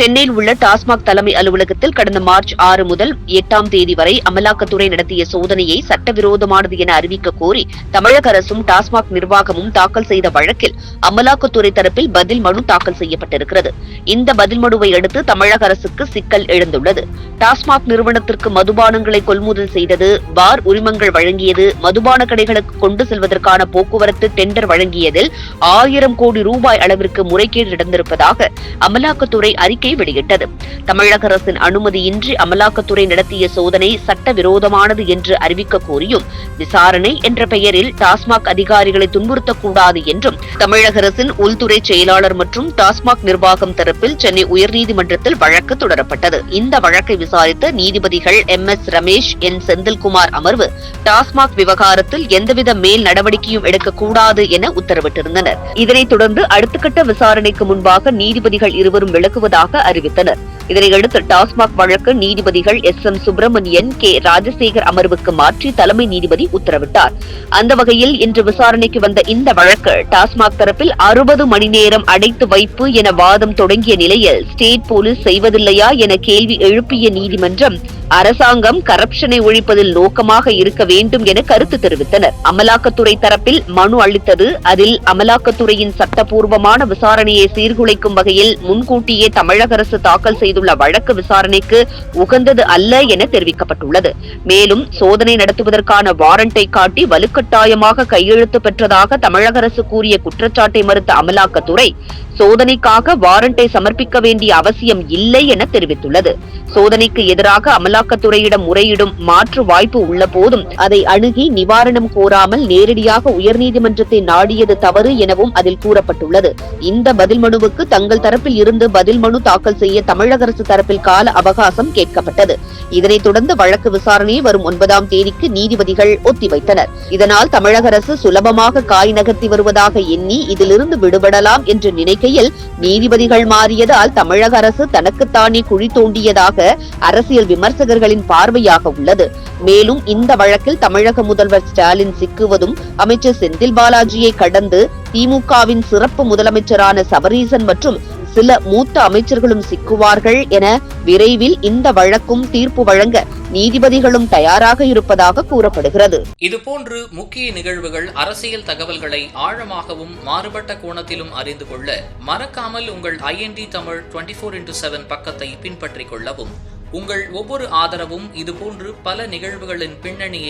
சென்னையில் உள்ள டாஸ்மாக் தலைமை அலுவலகத்தில் கடந்த மார்ச் ஆறு முதல் எட்டாம் தேதி வரை அமலாக்கத்துறை நடத்திய சோதனையை சட்டவிரோதமானது என அறிவிக்க கோரி தமிழக அரசும் டாஸ்மாக் நிர்வாகமும் தாக்கல் செய்த வழக்கில் அமலாக்கத்துறை தரப்பில் பதில் மனு தாக்கல் செய்யப்பட்டிருக்கிறது. இந்த பதில் மனுவை அடுத்து தமிழக அரசுக்கு சிக்கல் எழுந்துள்ளது. டாஸ்மாக் நிறுவனத்திற்கு மதுபானங்களை கொள்முதல் செய்தது பார் உரிமங்கள் வழங்கியது மதுபான கடைகளுக்கு கொண்டு செல்வதற்கான போக்குவரத்து டெண்டர் வழங்கியதில் ஆயிரம் கோடி ரூபாய் அளவிற்கு முறைகேடு நடந்திருப்பதாக அமலாக்கத்துறை அறிக்கை அறிக்கை வெளியிட்டது. தமிழக அரசின் அனுமதியின்றி அமலாக்கத்துறை நடத்திய சோதனை சட்டவிரோதமானது என்று அறிவிக்க கோரியும் விசாரணை என்ற பெயரில் டாஸ்மாக் அதிகாரிகளை துன்புறுத்தக்கூடாது என்றும் தமிழக அரசின் உள்துறை செயலாளர் மற்றும் டாஸ்மாக் நிர்வாகம் தரப்பில் சென்னை உயர்நீதிமன்றத்தில் வழக்கு தொடரப்பட்டது. இந்த வழக்கை விசாரித்த நீதிபதிகள் M. S. Ramesh N. Senthilkumar அமர்வு டாஸ்மாக் விவகாரத்தில் எந்தவித மேல் நடவடிக்கையும் எடுக்கக்கூடாது என உத்தரவிட்டிருந்தனர். இதனைத் தொடர்ந்து அடுத்த கட்ட விசாரணைக்கு முன்பாக நீதிபதிகள் இருவரும் விளக்குவதாக அறிவித்தனர். இதனையடுத்து டாஸ்மாக் வழக்கு நீதிபதிகள் S M Subramanian K Rajasekar அமர்வுக்கு மாற்றி தலைமை நீதிபதி உத்தரவிட்டார். அந்த வகையில் இன்று விசாரணைக்கு வந்த இந்த வழக்கு டாஸ்மாக் தரப்பில் அறுபது மணி நேரம் அடைத்து வைப்பு என வாதம் தொடங்கிய நிலையில் ஸ்டேட் போலீஸ் செய்வதில்லையா என கேள்வி எழுப்பிய நீதிமன்றம் அரசாங்கம் கரப்ஷனை ஒழிப்பதில் நோக்கமாக இருக்க வேண்டும் என கருத்து தெரிவித்தனர். அமலாக்கத்துறை தரப்பில் மனு அளித்தது அதில் அமலாக்கத்துறையின் சட்டப்பூர்வமான விசாரணையை சீர்குலைக்கும் வகையில் முன்கூட்டியே தமிழக அரசு தாக்கல் செய்துள்ள வழக்கு விசாரணைக்கு உகந்தது அல்ல என தெரிவிக்கப்பட்டுள்ளது. மேலும் சோதனை நடத்துவதற்கான வாரண்டை காட்டி வலுக்கட்டாயமாக கையெழுத்து பெற்றதாக தமிழக அரசு கூறிய குற்றச்சாட்டை மறுத்த அமலாக்கத்துறை சோதனைக்காக வாரண்டை சமர்ப்பிக்க வேண்டிய அவசியம் இல்லை என தெரிவித்துள்ளது. சோதனைக்கு எதிராக அமலாக்கத்துறையிடம் முறையிடும் மாற்று வாய்ப்பு உள்ள போதும் அதை அணுகி நிவாரணம் கோராமல் நேரடியாக உயர்நீதிமன்றத்தை நாடியது தவறு எனவும் அதில் கூறப்பட்டுள்ளது. இந்த பதில் மனுவுக்கு தங்கள் தரப்பில் இருந்து பதில் மனு தாக்கல் செய்ய தமிழக அரசு தரப்பில் கால அவகாசம் கேட்கப்பட்டது. இதனைத் தொடர்ந்து வழக்கு விசாரணையை வரும் ஒன்பதாம் தேதிக்கு நீதிபதிகள் ஒத்திவைத்தனர். இதனால் தமிழக அரசு சுலபமாக காய் நகர்த்தி வருவதாக எண்ணி இதிலிருந்து விடுபடலாம் என்று நினைக்க நிலையில் நீதிபதிகள் மாறியதால் தமிழக அரசு தனக்குத்தானே குழி தோண்டியதாக அரசியல் விமர்சகர்களின் பார்வையாக உள்ளது. மேலும் இந்த வழக்கில் தமிழக முதல்வர் ஸ்டாலின் சிக்குவதும் அமைச்சர் செந்தில் பாலாஜியை கடந்து திமுகவின் சிறப்பு முதலமைச்சரான சபரீசன் மற்றும் சில மூத்த அமைச்சர்களும் சிக்குவார்கள் என விரைவில் இந்த வழக்கும் தீர்ப்பு வழங்க நீதிபதிகளும் தயாராக இருப்பதாக கூறப்படுகிறது. இதுபோன்று முக்கிய நிகழ்வுகள் அரசியல் தகவல்களை ஆழமாகவும் மாறுபட்ட கோணத்திலும் அறிந்து கொள்ள மறக்காமல் உங்கள் IND Tamil twenty four into seven பக்கத்தை பின்பற்றிக் கொள்ளவும். உங்கள் ஒவ்வொரு ஆதரவும் இதுபோன்று பல நிகழ்வுகளின் பின்னணியை